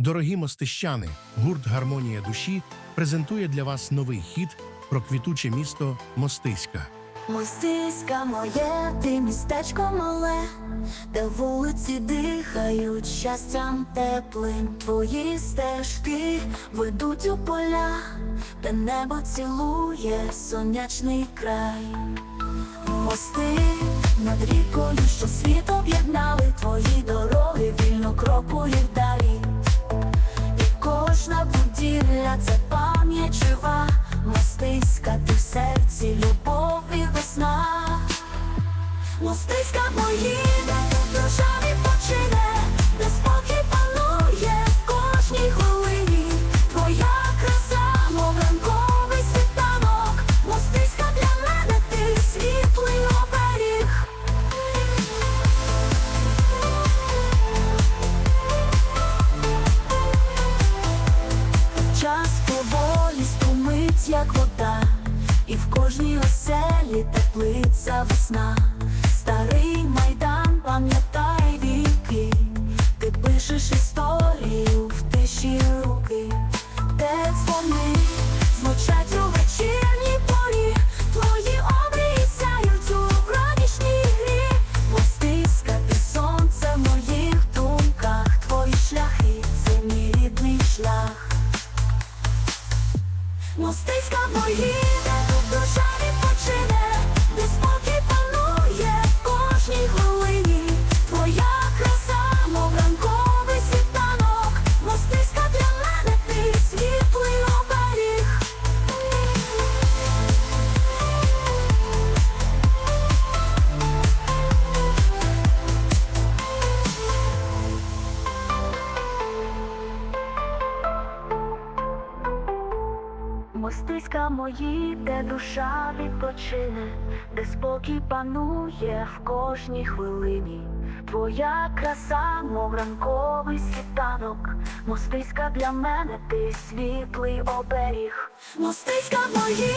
Дорогі мостищани, гурт Гармонія душі презентує для вас новий хіт про квітуче місто Мостиська. Мостиська моє, ти містечко мале, де вулиці дихають щастям теплим. Твої стежки ведуть у поля, де небо цілує сонячний край. Мости над рікою, що світ об'єднали, твої будівля це пам'ять жива, мостиська, ти в серці, любов і весна. Мостиська поїде, в відпочине, де як вода, і в кожній оселі теплиця весна. Старий Мостиська поїде, Мостиська мої, де душа відпочине, де спокій панує в кожній хвилині. Твоя краса, мов ранковий світанок, мостиська для мене ти світлий оберіг. Мостиська мої,